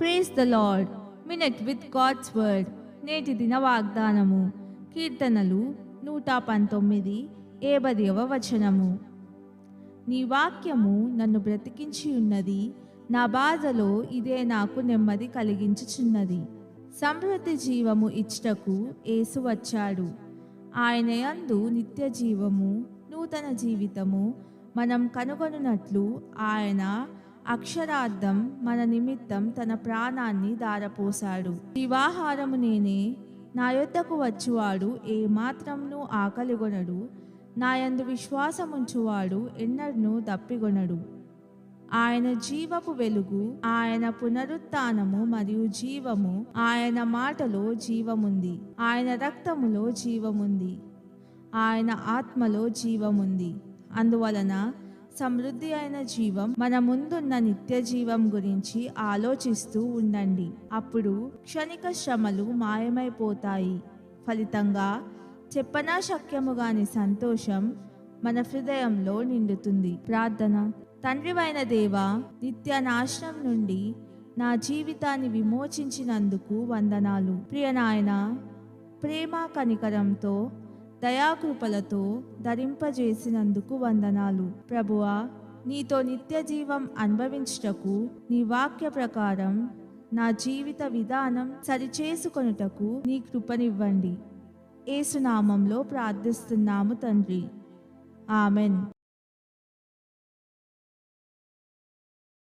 Praise the lord minute with God's word నేటి దిన వాగ్దానము. కీర్తనలు నూట పంతొమ్మిది ఏబదివ వచనము. నీ వాక్యము నన్ను బ్రతికించి ఉన్నది. నా బాధలో ఇదే నాకు నెమ్మది కలిగించుచున్నది. సమృద్ధి జీవము ఇచ్చటకు ఏసు వచ్చాడు. ఆయన యందు నిత్య జీవము నూతన జీవితము మనం కనుగొనున్నట్లు ఆయన అక్షరార్థం మన నిమిత్తం తన ప్రాణాన్ని దారపోశాడు వివాహారము నేనే నా యొద్దకు వచ్చువాడు ఏ ఆకలిగొనడు నాయందు విశ్వాసముంచువాడు ఎన్నడను దప్పిగొనడు. ఆయన జీవపు వెలుగు ఆయన పునరుత్నము మరియు జీవము ఆయన మాటలో జీవముంది ఆయన రక్తములో జీవముంది ఆయన ఆత్మలో జీవముంది. అందువలన సమృద్ధి అయిన జీవం మన ముందున్న నిత్య జీవం గురించి ఆలోచిస్తూ ఉండండి. అప్పుడు క్షణిక శ్రమలు మాయమైపోతాయి. ఫలితంగా చెప్పనా శక్యముగాని సంతోషం మన హృదయంలో నిండుతుంది. ప్రార్థన. తండ్రివైన దేవ నిత్య నాశనం నుండి నా జీవితాన్ని విమోచించినందుకు వందనాలు. ప్రియనాయన ప్రేమ కనికరంతో దయాకృపలతో ధరింపజేసినందుకు వందనాలు. ప్రభువా నీతో నిత్య జీవం అనుభవించుటకు నీ వాక్య ప్రకారం నా జీవిత విధానం సరిచేసుకొనుటకు నీ కృపనివ్వండి. ఏసునామంలో ప్రార్థిస్తున్నాము తండ్రి. ఆమెన్.